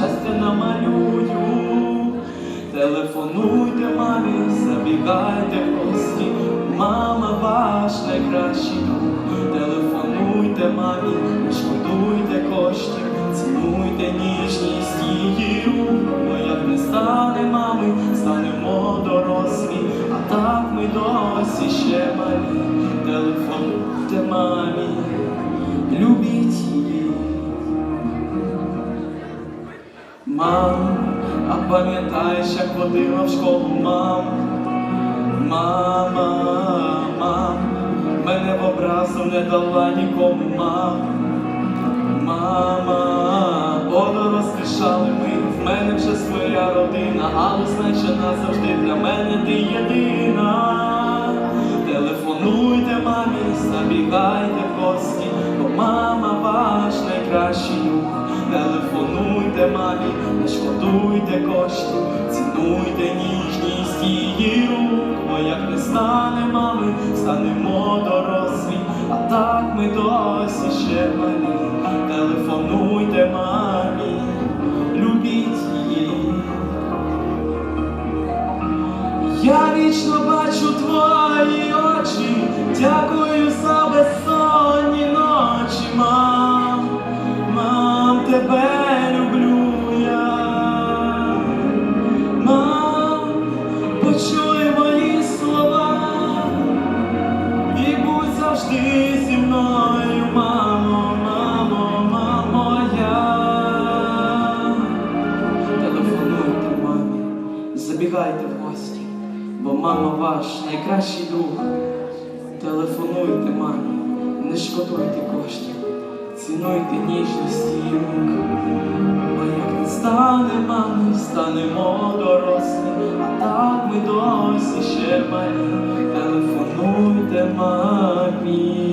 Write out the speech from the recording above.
щастя намалюю. Телефонуйте мамі, забігайте в мама ваш найкращий друг. Телефонуйте мамі, не шкодуйте коштів, цінуйте ніжність її рук. Бо як не стане мами, станемо дорослі, а так ми досі ще малі. Телефонуйте мамі, любіть її. Мам, а пам'ятаєш, як водила в школу мам? Мама, мам, мене в образу не дала нікому мам. Своя родина, але знай, що назавжди для мене ти єдина. Телефонуйте мамі, забігайте в гості, бо мама ваш найкращий друг. Телефонуйте мамі, не шкодуйте коштів, цінуйте ніжність її рук, бо як не стане мами, станемо дорослі, а так ми досі ще малі. Телефонуйте мамі, Я вічно бачу твої очі, дякую за безсонні ночі, мам, мам, тебе люблю я. Мам, почуй мої слова. І будь завжди зі мною, мамо, мамо, мамо, я. Телефонуйте мамі, забігайте бо мама ваш найкращий друг. Телефонуйте мамі, не шкодуйте коштів, цінуйте ніжність її рук. Бо як не стане мами, станемо дорослі, а так ми досі ще малі. Телефонуйте мамі.